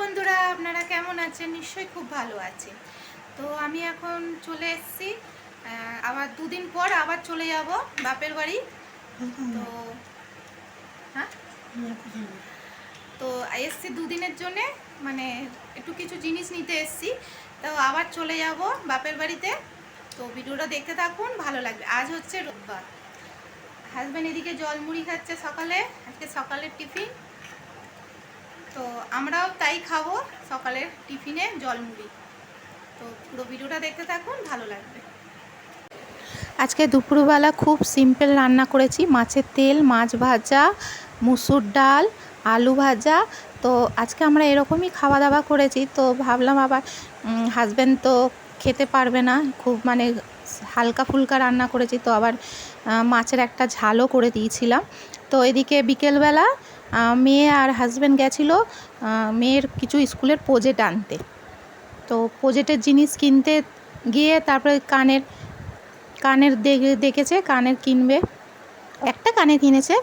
বন্ধুরা, আপনারা কেমন আছেন? নিশ্চয়ই খুব ভালো আছেন। তো আমি এখন চলে এসেছি আবার দুদিন পর আবার চলে যাব বাপের বাড়ি। তো হ্যাঁ? তো এসছি দুদিনের জন্যে মানে একটু কিছু জিনিস নিতে এসছি। তো আবার চলে যাব বাপের বাড়িতে। তো ভিডিওটা দেখতে থাকুন, ভালো লাগবে। আজ হচ্ছে রোববার। হাজব্যান্ড এদিকে জল মুড়ি খাচ্ছে সকালে, আজকে সকালের টিফিন। তো আমরাও তাই খাব সকালের টিফিনে জল মুড়ি তো পুরো ভিডিওটা দেখতে থাকুন, ভালো লাগবে। আজকে দুপুরবেলা খুব সিম্পল রান্না করেছি, মাছের তেল, মাছ ভাজা, মুসুর ডাল, আলু ভাজা। তো আজকে আমরা এরকমই খাওয়া দাওয়া করেছি, তো ভাবলাম আবার হাজব্যান্ড তো খেতে পারবে না, খুব মানে হালকা ফুলকা রান্না করেছি, তো আবার মাছের একটা ঝালও করে দিয়েছিলাম। তো এদিকে বিকেলবেলা মেয়ে আর হাজব্যান্ড গেছিল মেয়ের কিছু স্কুলের প্রোজেক্ট আনতে। তো প্রোজেক্টের জিনিস কিনতে গিয়ে তারপরে কানের কানের দেখেছে, কানের কিনবে। একটা কানের কিনেছে,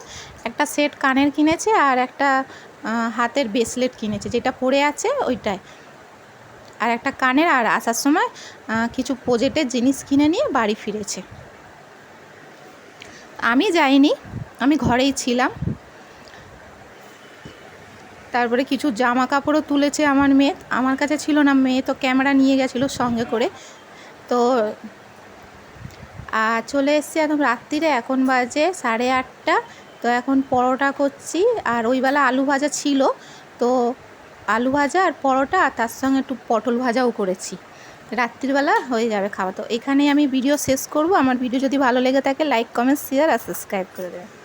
একটা সেট কানের কিনেছে আর একটা হাতের ব্রেসলেট কিনেছে, যেটা পরে আছে ওইটাই আর একটা কানের, আর আসার সময় কিছু প্রোজেক্টের জিনিস কিনে নিয়ে বাড়ি ফিরেছে। আমি যাইনি, আমি ঘরেই ছিলাম। তারপরে কিছু জামা কাপড়ও তুলেছে আমার মেয়ে। আমার কাছে ছিল না মেয়ে, তো ক্যামেরা নিয়ে গেছিল সঙ্গে করে। তো আর চলে এসছি একদম রাত্রিরে, এখন বাজে সাড়ে আটটা। তো এখন পরোটা করছি, আর ওইবেলা আলু ভাজা ছিল। তো আলু ভাজা আর পরোটা, আর তার সঙ্গে একটু পটল ভাজাও করেছি। রাত্রিবেলা হয়ে যাবে খাওয়া। তো এখানেই আমি ভিডিও শেষ করব। আমার ভিডিও যদি ভালো লেগে থাকে লাইক কমেন্ট শেয়ার আর সাবস্ক্রাইব করে দেবেন।